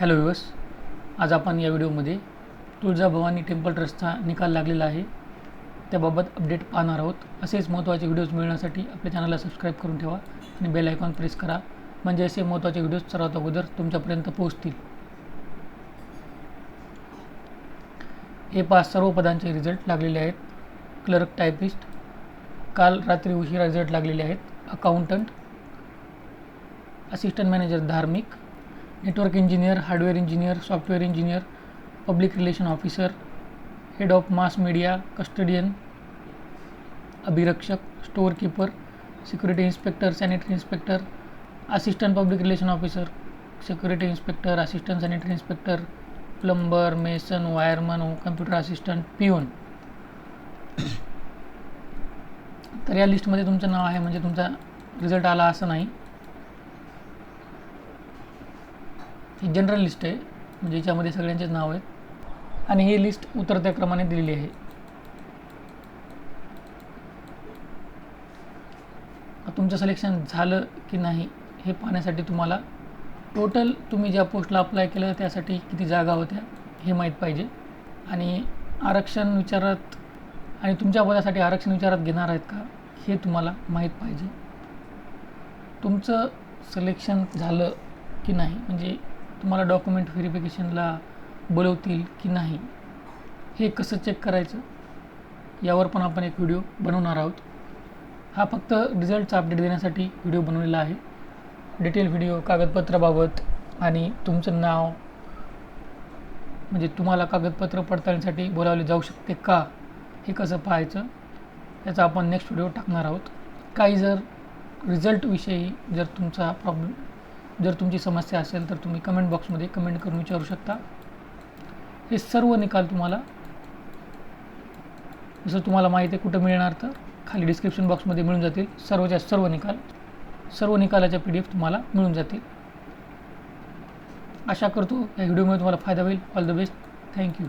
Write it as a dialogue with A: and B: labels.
A: Hello युवस आज आपण या व्हिडिओमध्ये तुळजाभवानी टेम्पल ट्रस्टचा निकाल लागलेला आहे. त्याबाबत अपडेट पाहणार आहोत. असेच महत्त्वाचे व्हिडिओज मिळण्यासाठी आपल्या चॅनलला सबस्क्राईब करून ठेवा आणि बेल आयकॉन प्रेस करा. म्हणजे असे महत्त्वाचे व्हिडिओज सर्वात अगोदर तुमच्यापर्यंत पोहोचतील. हे पाच सर्व पदांचे रिझल्ट लागलेले आहेत. क्लर्क टायपिस्ट काल रात्री उशिरा रिझल्ट लागलेले आहेत. अकाउंटंट असिस्टंट मॅनेजर धार्मिक network engineer hardware engineer software engineer public relation officer head of mass media custodian अभिरक्षक store keeper security inspector sanitary inspector assistant public relation officer security inspector assistant sanitary inspector plumber mason wireman computer assistant peon तर या लिस्टमध्ये तुमचं नाव आहे म्हणजे तुमचा result आला असं नाही. ही जनरल लिस्ट आहे म्हणजे याच्यामध्ये सगळ्यांचेच नाव आहेत. आणि ही लिस्ट उतरत्या क्रमाने दिलेली आहे. तुमचं सिलेक्शन झालं की नाही हे पाहण्यासाठी तुम्हाला टोटल तुम्ही ज्या पोस्टला अप्लाय केलं त्यासाठी किती जागा होत्या हे माहीत पाहिजे. आणि आरक्षण विचारात आणि तुमच्या पदासाठी आरक्षण विचारात घेणार आहेत का हे तुम्हाला माहीत पाहिजे. तुमचं सिलेक्शन झालं की नाही म्हणजे तुम्हाला डॉक्युमेंट व्हेरिफिकेशनला बोलवतील की नाही हे कसं चेक करायचं यावर पण आपण एक व्हिडिओ बनवणार आहोत. हा फक्त रिझल्टचा अपडेट देण्यासाठी व्हिडिओ बनवलेला आहे. डिटेल व्हिडिओ कागदपत्राबाबत आणि तुमचं नाव म्हणजे तुम्हाला कागदपत्र पडताळणीसाठी बोलावले जाऊ शकते का हे कसं पाहायचं याचा आपण नेक्स्ट व्हिडिओ टाकणार आहोत. काही जर रिझल्टविषयी जर तुमचा प्रॉब्लेम जर तुमची समस्या असेल तर तुम्ही कमेंट बॉक्समध्ये कमेंट करून विचारू शकता. हे सर्व निकाल तुम्हाला जसं तुम्हाला माहिती आहे कुठं मिळणार तर खाली डिस्क्रिप्शन बॉक्समध्ये मिळून जातील. सर्वच्या सर्व निकाल सर्व निकालाच्या पी डी एफ तुम्हाला मिळून जातील. आशा करतो या व्हिडिओमुळे तुम्हाला फायदा होईल. All the best thank you